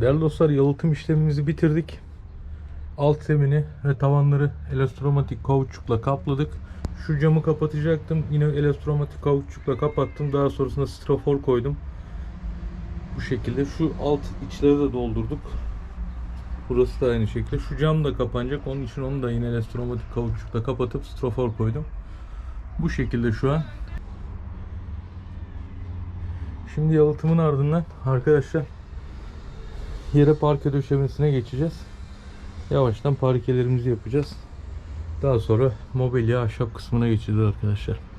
Değerli dostlar yalıtım işlemimizi bitirdik. Alt zemini ve tavanları elektromatik kauçukla kapladık. Şu camı kapatacaktım. Yine elektromatik kauçukla kapattım. Daha sonrasında strafor koydum. Bu şekilde. Şu alt içleri de doldurduk. Burası da aynı şekilde. Şu cam da kapanacak. Onun için onu da yine elektromatik kauçukla kapatıp strafor koydum. Bu şekilde şu an. Şimdi yalıtımın ardından arkadaşlar yere parke döşemesine geçeceğiz. Yavaştan parkelerimizi yapacağız. Daha sonra mobilya ahşap kısmına geçeceğiz arkadaşlar.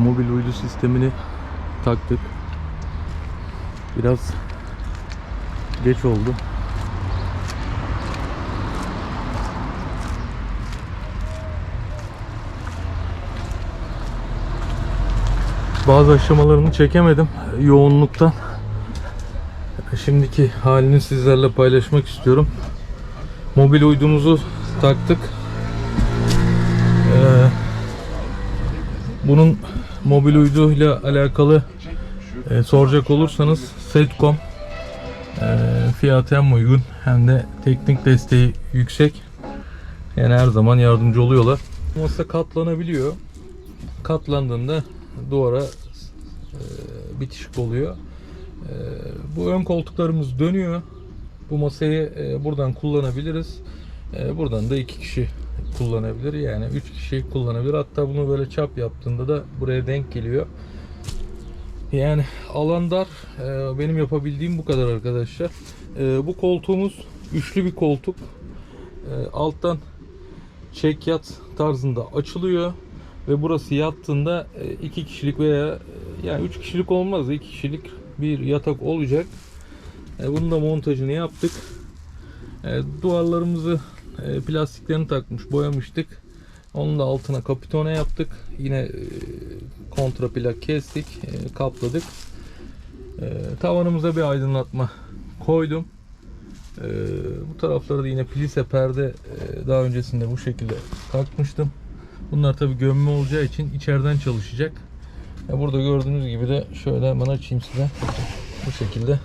Mobil uydu sistemini taktık. Biraz geç oldu. Bazı aşamalarını çekemedim yoğunluktan. Şimdiki halini sizlerle paylaşmak istiyorum. Mobil uydumuzu taktık. Bunun mobil uyduyla alakalı e, soracak olursanız Setcom e, fiyatı hem uygun hem de teknik desteği yüksek. Yani her zaman yardımcı oluyorlar. Masa katlanabiliyor. Katlandığında duvara e, bitişik oluyor. E, bu ön koltuklarımız dönüyor. Bu masayı e, buradan kullanabiliriz. E, buradan da iki kişi kullanabilir. Yani üç kişi kullanabilir. Hatta bunu böyle çap yaptığında da buraya denk geliyor. Yani alan dar. E, benim yapabildiğim bu kadar arkadaşlar. E, bu koltuğumuz üçlü bir koltuk. E, alttan çek yat tarzında açılıyor ve burası yattığında e, iki kişilik veya e, yani üç kişilik olmaz iki kişilik bir yatak olacak. E, Bunun da montajını yaptık. Duvarlarımızı e, plastiklerini takmış, boyamıştık. Onun da altına kapitone yaptık. Yine e, kontraplak kestik, e, kapladık. E, Tavanımıza bir aydınlatma koydum. Bu tarafları da yine plise perde daha öncesinde bu şekilde takmıştım. Bunlar tabi gömme olacağı için içeriden çalışacak. Burada gördüğünüz gibi de şöyle hemen açayım size. Bu şekilde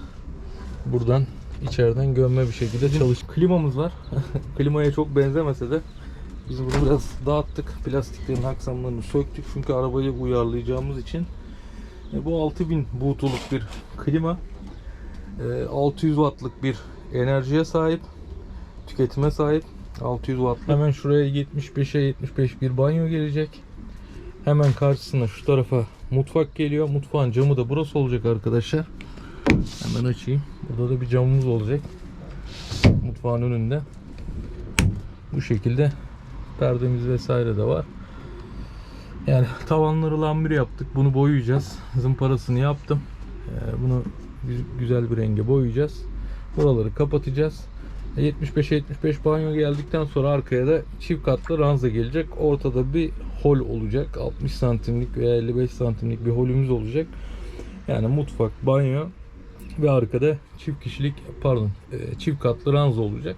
buradan içeriden gömme bir şekilde çalış. Klimamız var. Klimaya çok benzemese de biz bunu biraz dağıttık. Plastiklerin aksamlarını söktük çünkü arabayı uyarlayacağımız için. E, bu 6000 butuluk bir klima. E, 600 wattlık bir enerjiye sahip. Tüketime sahip. 600 wattlık. Hemen şuraya 75'e 75 bir banyo gelecek. Hemen karşısına şu tarafa mutfak geliyor. Mutfağın camı da burası olacak arkadaşlar. Hemen açayım. Burada da bir camımız olacak. Mutfağın önünde. Bu şekilde perdemiz vesaire de var. Yani tavanları lambir yaptık. Bunu boyayacağız. Zımparasını yaptım. Ee, Bunu gü- güzel bir renge boyayacağız. Buraları kapatacağız. 75'e 75 banyo geldikten sonra arkaya da çift katlı ranza gelecek. Ortada bir hol olacak. 60 santimlik veya 55 santimlik bir holümüz olacak. Yani mutfak, banyo ve arkada çift kişilik pardon e, çift katlı ranza olacak.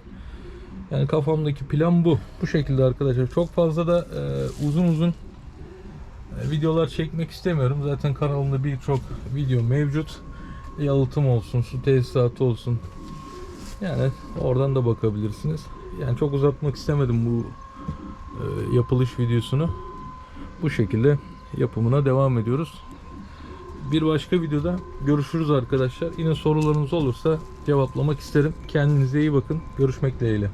Yani kafamdaki plan bu. Bu şekilde arkadaşlar. Çok fazla da e, uzun uzun e, videolar çekmek istemiyorum. Zaten kanalımda birçok video mevcut. Yalıtım olsun, su tesisatı olsun. Yani oradan da bakabilirsiniz. Yani çok uzatmak istemedim bu e, yapılış videosunu. Bu şekilde yapımına devam ediyoruz. Bir başka videoda görüşürüz arkadaşlar. Yine sorularınız olursa cevaplamak isterim. Kendinize iyi bakın. Görüşmek dileğiyle.